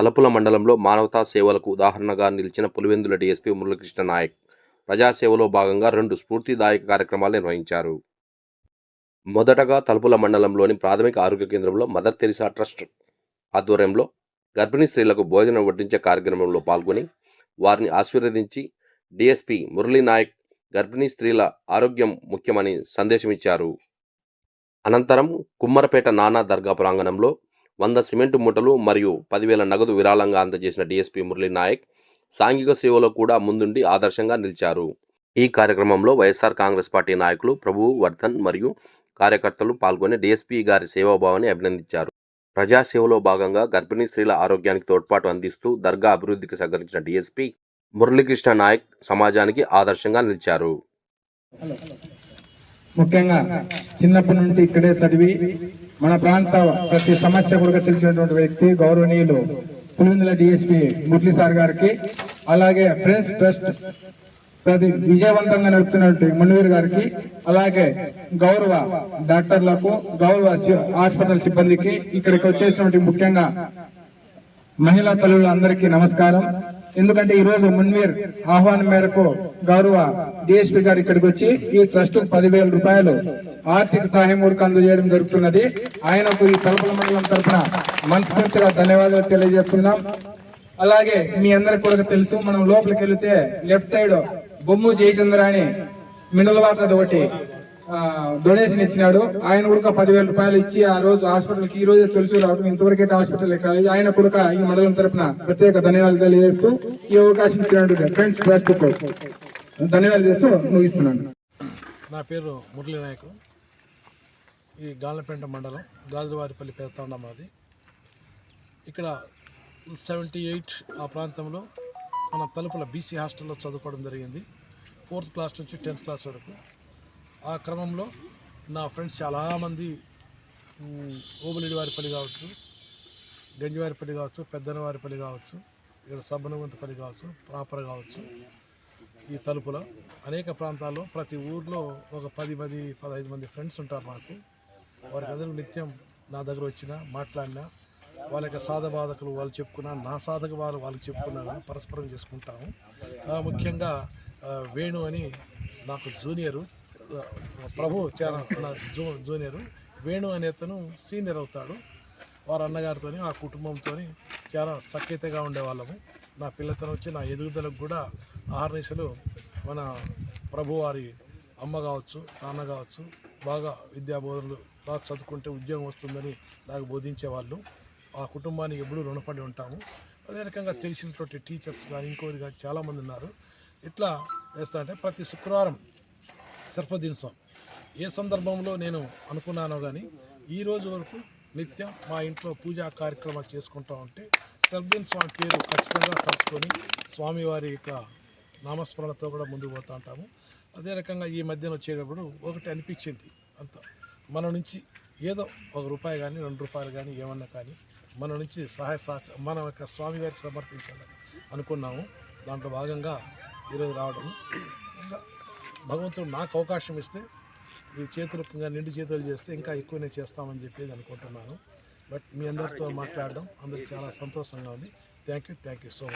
తలపుల మండలంలో మానవతా సేవలకు ఉదాహరణగా నిలిచిన పులివెందుల డీఎస్పీ మురళీకృష్ణ నాయక్ ప్రజాసేవలో భాగంగా రెండు స్ఫూర్తిదాయక కార్యక్రమాలు నిర్వహించారు. మొదటగా తలుపుల మండలంలోని ప్రాథమిక ఆరోగ్య కేంద్రంలో మదర్ తెరిసా ట్రస్ట్ ఆధ్వర్యంలో గర్భిణీ స్త్రీలకు భోజనం వడ్డించే కార్యక్రమంలో పాల్గొని వారిని ఆశీర్వదించి డీఎస్పీ మురళీ నాయక్ గర్భిణీ స్త్రీల ఆరోగ్యం ముఖ్యమని సందేశం ఇచ్చారు అనంతరం కుమ్మరపేట నానా దర్గా ప్రాంగణంలో వంద సిమెంట్ మూటలు మరియు పదివేల నగదు విరాళంగా అందజేసిన డీఎస్పీ మురళీ నాయక్ సాంఘిక సేవలో కూడా ముందుండి ఆదర్శంగా నిలిచారు. ఈ కార్యక్రమంలో వైఎస్ఆర్ కాంగ్రెస్ పార్టీ నాయకులు ప్రభు వర్ధన్ మరియు కార్యకర్తలు పాల్గొని డీఎస్పీ గారి సేవాభావాన్ని అభినందించారు. ప్రజాసేవలో భాగంగా గర్భిణీ స్త్రీల ఆరోగ్యానికి తోడ్పాటు అందిస్తూ దర్గా అభివృద్ధికి సహకరించిన డీఎస్పీ మురళీకృష్ణ నాయక్ సమాజానికి ఆదర్శంగా నిలిచారు. ముఖ్యంగా చిన్నప్పటి నుండి ఇక్కడే చదివి మన ప్రాంత ప్రతి సమస్య కూడా తెలిసినటువంటి వ్యక్తి గౌరవనీయులు పులివెందుల డిఎస్పి మురళీ సార్ గారికి అలాగే ఫ్రెండ్స్ ట్రస్ట్ ప్రతి విజయవంతంగా నడుపుతున్నటువంటి మునివీర్ గారికి అలాగే గౌరవ డాక్టర్లకు గౌరవ సి- హాస్పిటల్ సిబ్బందికి ఇక్కడికి వచ్చేసినటువంటి ముఖ్యంగా మహిళా తల్లులందరికీ నమస్కారం. ఎందుకంటే ఈ రోజు మున్వీర్ ఆహ్వానం మేరకు గౌరవ డిఎస్పీ గారు ఇక్కడికి వచ్చి ఈ ట్రస్ట్ పదివేల రూపాయలు ఆర్థిక సహాయం కూడా అందజేయడం జరుగుతున్నది. ఆయనకు ఈ తలపల మండలం తరఫున మనస్ఫూర్తిగా ధన్యవాదాలు తెలియజేస్తున్నాం. అలాగే మీ అందరికి కూడా తెలుసు మనం లోపలికి వెళితే లెఫ్ట్ సైడ్ బొమ్ము జయచంద్ర అని మినరల్ వాటర్ ఒకటి. డొనేషన్ ఇచ్చినాడు. ఆయన కూడా పదివేల రూపాయలు ఇచ్చి ఆ రోజు హాస్పిటల్కి ఈ రోజు తెలుసు రావడం ఇంతవరకు అయితే హాస్పిటల్ ఎక్కాలి ఆయన కూడా ఈ మండలం తరపున ప్రత్యేక ధన్యవాదాలు తెలియజేస్తూ ఈ అవకాశం ఇచ్చినట్టు ఫ్రెండ్స్ ట్రస్ట్ ధన్యవాదాలు చేస్తూ ముగిస్తున్నాను. నా పేరు మురళీ నాయకు. ఈ గాలపేంట మండలం గాజువారిపల్లి పెదతాండ మాది. ఇక్కడ సెవెంటీ ఎయిట్ ఆ ప్రాంతంలో మన తలుపుల బీసీ హాస్టల్లో చదువుకోవడం జరిగింది. ఫోర్త్ క్లాస్ నుంచి టెన్త్ క్లాస్ వరకు. ఆ క్రమంలో నా ఫ్రెండ్స్ చాలామంది మ్, వారి వారిపల్లి కావచ్చు గంజివారిపల్లి కావచ్చు పెద్దనవారిపల్లి కావచ్చు ఇక్కడ సబ్బనగుంతపల్లి కావచ్చు ప్రాపర్ కావచ్చు ఈ తలుపుల అనేక ప్రాంతాల్లో ప్రతి ఊర్లో ఒక పది పది పదహైదు మంది ఫ్రెండ్స్ ఉంటారు నాకు వారికందరూ నిత్యం నా దగ్గర వచ్చినా మాట్లాడినా వాళ్ళ యొక్క సాధ బాధకులు వాళ్ళు చెప్పుకున్నా నా సాధక వాళ్ళు వాళ్ళకి చెప్పుకున్నా పరస్పరం చేసుకుంటాము. ముఖ్యంగా వేణు అని నాకు జూనియరు ప్రభు చాలా జూ జూనియర్. వేణు అనే అతను సీనియర్ అవుతాడు. వారి అన్నగారితో ఆ కుటుంబంతో చాలా సఖ్యతగా ఉండేవాళ్ళము. నా పిల్లతను వచ్చి నా ఎదుగుదలకు కూడా ఆహర్నిశలు మన ప్రభువారి అమ్మ కావచ్చు నాన్న కావచ్చు బాగా విద్యా బోధనలు బాగా చదువుకుంటే ఉద్యోగం వస్తుందని నాకు బోధించేవాళ్ళు. ఆ కుటుంబానికి ఎప్పుడూ రుణపడి ఉంటాము. అదే రకంగా తెలిసినటువంటి టీచర్స్ కానీ ఇంకోటి కానీ చాలామంది ఉన్నారు. ఇట్లా చేస్తా అంటే ప్రతి శుక్రవారం సర్పదినోత్సవం ఏ సందర్భంలో నేను అనుకున్నానో కానీ ఈ రోజు వరకు నిత్యం మా ఇంట్లో పూజా కార్యక్రమాలు చేసుకుంటా ఉంటే సర్బిన్ స్వామి పేరు ఖచ్చితంగా తలుచుకొని స్వామివారి యొక్క నామస్మరణతో కూడా ముందుకు పోతూ ఉంటాము. అదే రకంగా ఈ మధ్యన వచ్చేటప్పుడు ఒకటి అనిపించింది అంత. మన నుంచి ఏదో ఒక రూపాయి కానీ రెండు రూపాయలు కానీ ఏమన్నా కానీ మన నుంచి సహాయ సహక మన యొక్క స్వామివారికి సమర్పించాలని అనుకున్నాము. దాంట్లో భాగంగా ఈరోజు రావడం. ఇంకా భగవంతుడు నాకు అవకాశం ఇస్తే ఈ చేతులు నిండు చేతులు చేస్తే ఇంకా ఎక్కువనే చేస్తామని చెప్పేసి అనుకుంటున్నాను. బట్ మీ అందరితో మాట్లాడడం అందరికి చాలా సంతోషంగా ఉంది. Thank you thank you so much.